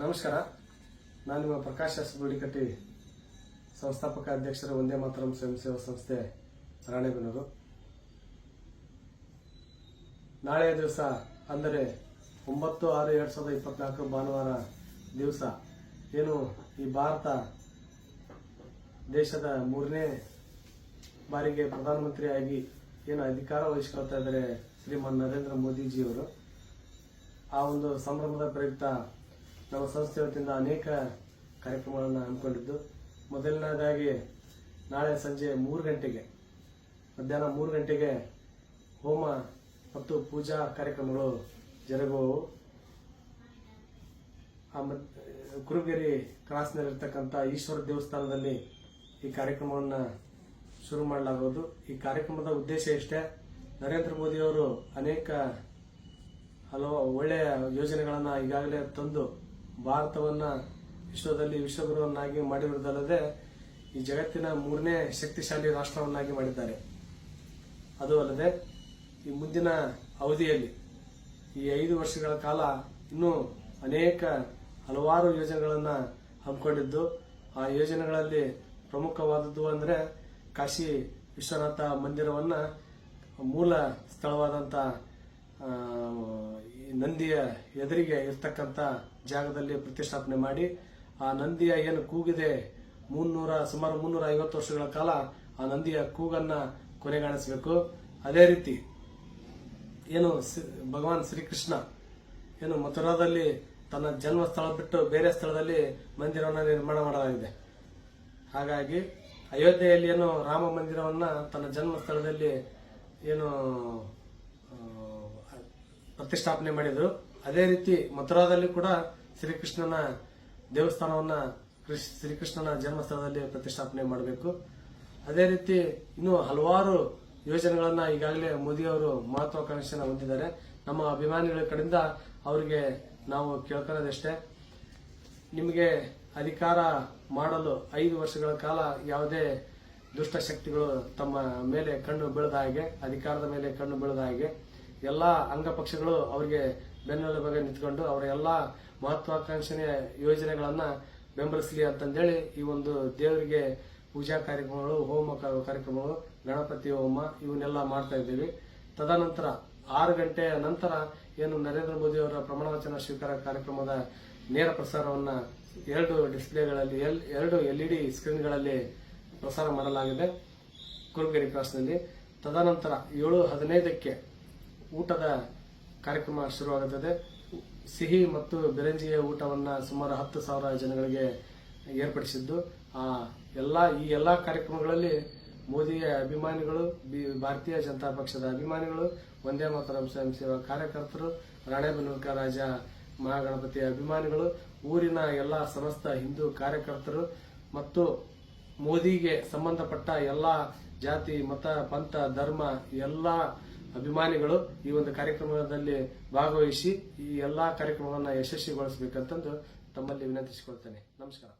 ನಮಸ್ಕಾರ. ನಾನು ನಿಮ್ಮ ಪ್ರಕಾಶ್ ಗುಡಿಕಟ್ಟಿ, ಸಂಸ್ಥಾಪಕ ಅಧ್ಯಕ್ಷರ ಒಂದೇ ಮಾತರಂ ಸ್ವಯಂ ಸೇವಾ ಸಂಸ್ಥೆ, ರಾಣೆಬೆನ್ನೂರು. ನಾಳೆಯ ದಿವಸ, ಅಂದರೆ ಒಂಬತ್ತು ಆರು ಎರಡು ಸಾವಿರದ ಇಪ್ಪತ್ನಾಲ್ಕು ಭಾನುವಾರ ದಿವಸ, ಏನು ಈ ಭಾರತ ದೇಶದ ಮೂರನೇ ಬಾರಿಗೆ ಪ್ರಧಾನಮಂತ್ರಿಯಾಗಿ ಏನು ಅಧಿಕಾರ ವಹಿಸ್ಕೊಳ್ತಾ ಇದ್ದಾರೆ ಶ್ರೀಮಾನ್ ನರೇಂದ್ರ ಮೋದಿಜಿಯವರು. ಆ ಒಂದು ಸಂಭ್ರಮದ ಪ್ರಯುಕ್ತ ನಮ್ಮ ಸಂಸ್ಥೆ ವತಿಯಿಂದ ಅನೇಕ ಕಾರ್ಯಕ್ರಮಗಳನ್ನು ಹಮ್ಮಿಕೊಂಡಿದ್ದು. ಮೊದಲನೇದಾಗಿ ನಾಳೆ ಸಂಜೆ ಮೂರು ಗಂಟೆಗೆ, ಮಧ್ಯಾಹ್ನ ಮೂರು ಗಂಟೆಗೆ ಹೋಮ ಮತ್ತು ಪೂಜಾ ಕಾರ್ಯಕ್ರಮಗಳು ಜರುಗುವವು. ಆ ಕುರುಗೇರಿ ಕ್ರಾಸ್ನಲ್ಲಿರ್ತಕ್ಕಂಥ ಈಶ್ವರ ದೇವಸ್ಥಾನದಲ್ಲಿ ಈ ಕಾರ್ಯಕ್ರಮವನ್ನು ಶುರು ಮಾಡಲಾಗುವುದು. ಈ ಕಾರ್ಯಕ್ರಮದ ಉದ್ದೇಶ ಇಷ್ಟೇ, ನರೇಂದ್ರ ಮೋದಿಯವರು ಅನೇಕ ಹಲವು ಒಳ್ಳೆಯ ಯೋಜನೆಗಳನ್ನು ಈಗಾಗಲೇ ತಂದು ಭಾರತವನ್ನ ವಿಶ್ವದಲ್ಲಿ ವಿಶ್ವಗುರುವನ್ನಾಗಿ ಮಾಡಿರುವುದಲ್ಲದೆ ಈ ಜಗತ್ತಿನ ಮೂರನೇ ಶಕ್ತಿಶಾಲಿ ರಾಷ್ಟ್ರವನ್ನಾಗಿ ಮಾಡಿದ್ದಾರೆ. ಅದು ಅಲ್ಲದೆ ಈ ಮುಂದಿನ ಅವಧಿಯಲ್ಲಿ ಈ ಐದು ವರ್ಷಗಳ ಕಾಲ ಇನ್ನೂ ಅನೇಕ ಹಲವಾರು ಯೋಜನೆಗಳನ್ನು ಹಮ್ಮಿಕೊಂಡಿದ್ದು, ಆ ಯೋಜನೆಗಳಲ್ಲಿ ಪ್ರಮುಖವಾದದ್ದು ಅಂದರೆ ಕಾಶಿ ವಿಶ್ವನಾಥ ಮಂದಿರವನ್ನು ಮೂಲ ಸ್ಥಳವಾದಂಥ ನಂದಿಯ ಎದುರಿಗೆ ಇರ್ತಕ್ಕಂಥ ಜಾಗದಲ್ಲಿ ಪ್ರತಿಷ್ಠಾಪನೆ ಮಾಡಿ, ಆ ನಂದಿಯ ಏನು ಕೂಗಿದೆ ಮುನ್ನೂರ, ಸುಮಾರು ಮುನ್ನೂರ ಐವತ್ತು ವರ್ಷಗಳ ಕಾಲ ಆ ನಂದಿಯ ಕೂಗನ್ನ ಕೊನೆಗಾಣಿಸಬೇಕು. ಅದೇ ರೀತಿ ಏನು ಭಗವಾನ್ ಶ್ರೀಕೃಷ್ಣ ಏನು ಮಥುರಾದಲ್ಲಿ ತನ್ನ ಜನ್ಮ ಸ್ಥಳ ಬಿಟ್ಟು ಬೇರೆ ಸ್ಥಳದಲ್ಲಿ ಮಂದಿರವನ್ನು ನಿರ್ಮಾಣ ಮಾಡಲಾಗಿದೆ. ಹಾಗಾಗಿ ಅಯೋಧ್ಯೆಯಲ್ಲಿ ಏನು ರಾಮ ಮಂದಿರವನ್ನ ತನ್ನ ಜನ್ಮ ಸ್ಥಳದಲ್ಲಿ ಏನು ಪ್ರತಿಷ್ಠಾಪನೆ ಮಾಡಿದ್ರು. ಅದೇ ರೀತಿ ಮಥುರಾದಲ್ಲಿ ಕೂಡ ಶ್ರೀಕೃಷ್ಣನ ದೇವಸ್ಥಾನವನ್ನ ಕೃಷ್- ಶ್ರೀಕೃಷ್ಣನ ಜನ್ಮಸ್ಥಳದಲ್ಲಿ ಪ್ರತಿಷ್ಠಾಪನೆ ಮಾಡಬೇಕು. ಅದೇ ರೀತಿ ಇನ್ನು ಹಲವಾರು ಯೋಜನೆಗಳನ್ನ ಈಗಾಗಲೇ ಮೋದಿ ಅವರು ಮಹತ್ವಾಕಾಂಕ್ಷೆಯನ್ನು ಹೊಂದಿದ್ದಾರೆ. ನಮ್ಮ ಅಭಿಮಾನಿಗಳ ಕಡೆಯಿಂದ ಅವರಿಗೆ ನಾವು ಕೇಳ್ಕೊಳ್ಳೋದಷ್ಟೇ. ನಿಮಗೆ ಅಧಿಕಾರ ಮಾಡಲು ಐದು ವರ್ಷಗಳ ಕಾಲ ಯಾವುದೇ ದುಷ್ಟಶಕ್ತಿಗಳು ತಮ್ಮ ಮೇಲೆ ಕಣ್ಣು ಬೀಳದ ಹಾಗೆ, ಅಧಿಕಾರದ ಮೇಲೆ ಕಣ್ಣು ಬೀಳದ ಹಾಗೆ ಎಲ್ಲ ಅಂಗಪಕ್ಷಗಳು ಅವರಿಗೆ ಬೆನ್ನೆಲುಬಾಗಿ ನಿಂತ್ಕೊಂಡು ಅವರ ಎಲ್ಲ ಮಹತ್ವಾಕಾಂಕ್ಷೆಯ ಯೋಜನೆಗಳನ್ನ ಬೆಂಬಲಿಸಲಿ ಅಂತಂದೇಳಿ ಈ ಒಂದು ದೇವರಿಗೆ ಪೂಜಾ ಕಾರ್ಯಕ್ರಮಗಳು, ಹೋಮ ಕಾರ್ಯಕ್ರಮಗಳು, ಗಣಪತಿ ಹೋಮ ಇವನ್ನೆಲ್ಲ ಮಾಡ್ತಾ ಇದ್ದೀವಿ. ತದನಂತರ ಆರು ಗಂಟೆಯ ನಂತರ ಏನು ನರೇಂದ್ರ ಮೋದಿ ಅವರ ಪ್ರಮಾಣ ವಚನ ಸ್ವೀಕಾರ ಕಾರ್ಯಕ್ರಮದ ನೇರ ಪ್ರಸಾರವನ್ನು ಎರಡು ಡಿಸ್ಪ್ಲೇಗಳಲ್ಲಿ ಎರಡು ಎಲ್ ಡಿ ಸ್ಕ್ರೀನ್ಗಳಲ್ಲಿ ಪ್ರಸಾರ ಮಾಡಲಾಗಿದೆ ಕುರುಗೇರಿ ಕ್ರಾಸ್ನಲ್ಲಿ. ತದನಂತರ ಏಳು ಹದಿನೈದಕ್ಕೆ ಊಟದ ಕಾರ್ಯಕ್ರಮ ಶುರುವಾಗುತ್ತದೆ. ಸಿಹಿ ಮತ್ತು ಬೆರಂಜಿಯ ಊಟವನ್ನು ಸುಮಾರು ಹತ್ತು ಸಾವಿರ ಜನಗಳಿಗೆ ಏರ್ಪಡಿಸಿದ್ದು, ಆ ಎಲ್ಲ, ಈ ಎಲ್ಲ ಕಾರ್ಯಕ್ರಮಗಳಲ್ಲಿ ಮೋದಿಯ ಅಭಿಮಾನಿಗಳು, ಬಿ- ಭಾರತೀಯ ಜನತಾ ಪಕ್ಷದ ಅಭಿಮಾನಿಗಳು ಒಂದೇ ಮಾತರಂ ಸ್ವಯಂ ಸೇವಾ ಕಾರ್ಯಕರ್ತರು ರಾಣೆಬೆನ್ನೂರ್ಕ ರಾಜ ಮಹಾಗಣಪತಿಯ ಅಭಿಮಾನಿಗಳು, ಊರಿನ ಎಲ್ಲ ಸಮಸ್ತ ಹಿಂದೂ ಕಾರ್ಯಕರ್ತರು ಮತ್ತು ಮೋದಿಗೆ ಸಂಬಂಧಪಟ್ಟ ಎಲ್ಲ ಜಾತಿ, ಮತ, ಪಂಥ, ಧರ್ಮ, ಎಲ್ಲ ಅಭಿಮಾನಿಗಳು ಈ ಒಂದು ಕಾರ್ಯಕ್ರಮದಲ್ಲಿ ಭಾಗವಹಿಸಿ ಈ ಎಲ್ಲಾ ಕಾರ್ಯಕ್ರಮವನ್ನು ಯಶಸ್ವಿಗೊಳಿಸಬೇಕಂತಂದು ತಮ್ಮಲ್ಲಿ ವಿನಂತಿಸಿಕೊಳ್ತೇನೆ. ನಮಸ್ಕಾರ.